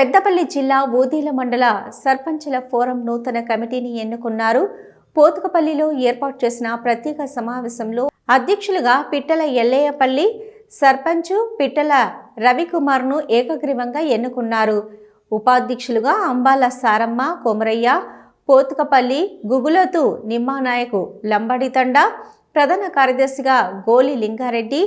పెద్దపల్లి జిల్లా ఊదీల మండల సర్పంచ్ల ఫోరం నూతన కమిటీని ఎన్నుకున్నారు. పోతుకపల్లిలో ఏర్పాటు చేసిన ప్రత్యేక సమావేశంలో అధ్యక్షులుగా పిట్టల ఎల్లయ్యపల్లి సర్పంచ్ పిట్టల రవికుమార్ను ఏకగ్రీవంగా ఎన్నుకున్నారు. ఉపాధ్యక్షులుగా అంబాల సారమ్మ కొమరయ్య పోతుకపల్లి గుగులతు నిమ్మానాయకు లంబడితండ ప్రధాన కార్యదర్శిగా గోలి లింగారెడ్డి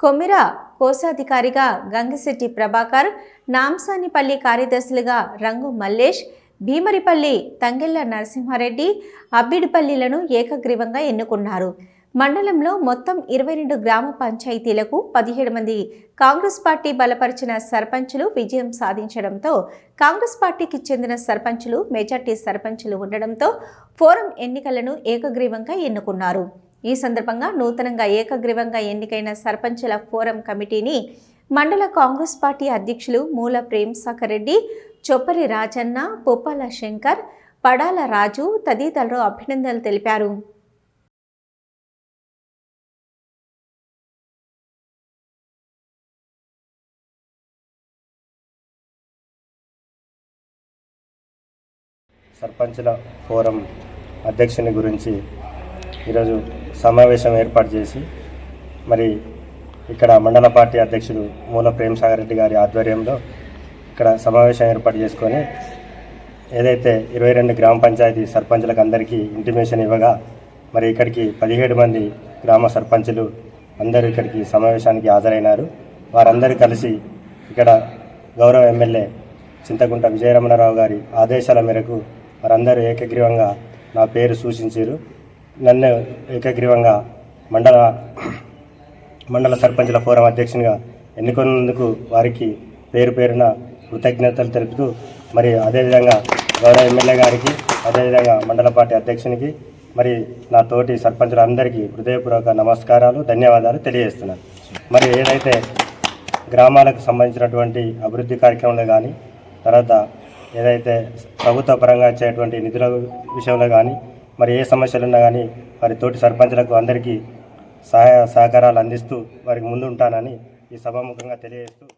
కొమ్మిర కోశాధికారిగా గంగిశెట్టి ప్రభాకర్ నాంసానిపల్లి కార్యదర్శులుగా రంగు మల్లేష్ భీమరిపల్లి తంగెళ్ళ నరసింహారెడ్డి అబ్బిడిపల్లిలను ఏకగ్రీవంగా ఎన్నుకున్నారు. మండలంలో మొత్తం ఇరవై రెండు గ్రామ పంచాయతీలకు పదిహేడు మంది కాంగ్రెస్ పార్టీ బలపరిచిన సర్పంచులు విజయం సాధించడంతో కాంగ్రెస్ పార్టీకి చెందిన సర్పంచులు మెజార్టీ సర్పంచులు ఉండడంతో ఫోరం ఎన్నికలను ఏకగ్రీవంగా ఎన్నుకున్నారు. ఈ సందర్భంగా నూతనంగా ఏకగ్రీవంగా ఎన్నికైన సర్పంచుల ఫోరం కమిటీని మండల కాంగ్రెస్ పార్టీ అధ్యక్షులు మూల ప్రేమ్ రెడ్డి చొప్పరి రాజన్న పుప్పాల శంకర్ పడాల రాజు తదితరులు అభినందనలు తెలిపారు. సర్పంచుల ఫోరం అధ్యక్షుని గురించి ఈరోజు సమావేశం ఏర్పాటు చేసి మరి ఇక్కడ మండల పార్టీ అధ్యక్షుడు మూల ప్రేమ్ సాగర్ రెడ్డి గారి ఆధ్వర్యంలో ఇక్కడ సమావేశం ఏర్పాటు చేసుకొని ఏదైతే ఇరవై రెండు గ్రామ పంచాయతీ సర్పంచులకు అందరికీ ఇంటిమేషన్ ఇవ్వగా మరి ఇక్కడికి పదిహేడు మంది గ్రామ సర్పంచులు అందరూ ఇక్కడికి సమావేశానికి హాజరైనారు. వారందరూ కలిసి ఇక్కడ గౌరవ ఎమ్మెల్యే చింతకుంట విజయరమణరావు గారి ఆదేశాల మేరకు వారందరూ ఏకగ్రీవంగా నా పేరు సూచించారు. నన్ను ఏకగ్రీవంగా మండల మండల సర్పంచుల ఫోరం అధ్యక్షునిగా ఎన్నుకున్నందుకు వారికి పేరు పేరున కృతజ్ఞతలు తెలుపుతూ మరి అదేవిధంగా గౌరవ ఎమ్మెల్యే గారికి అదేవిధంగా మండల పార్టీ అధ్యక్షునికి మరి నా తోటి సర్పంచులందరికీ హృదయపూర్వక నమస్కారాలు ధన్యవాదాలు తెలియజేస్తున్నాను. మరి ఏదైతే గ్రామాలకు సంబంధించినటువంటి అభివృద్ధి కార్యక్రమంలో కానీ తర్వాత ఏదైతే ప్రభుత్వ పరంగా వచ్చేటువంటి నిధుల విషయంలో కానీ మరి ఏ సమస్యలు ఉన్నా కానీ వారి తోటి సర్పంచులకు అందరికీ సహాయ సహకారాలు అందిస్తూ వారికి ముందు ఉంటానని ఈ సభాముఖంగా తెలియజేస్తూ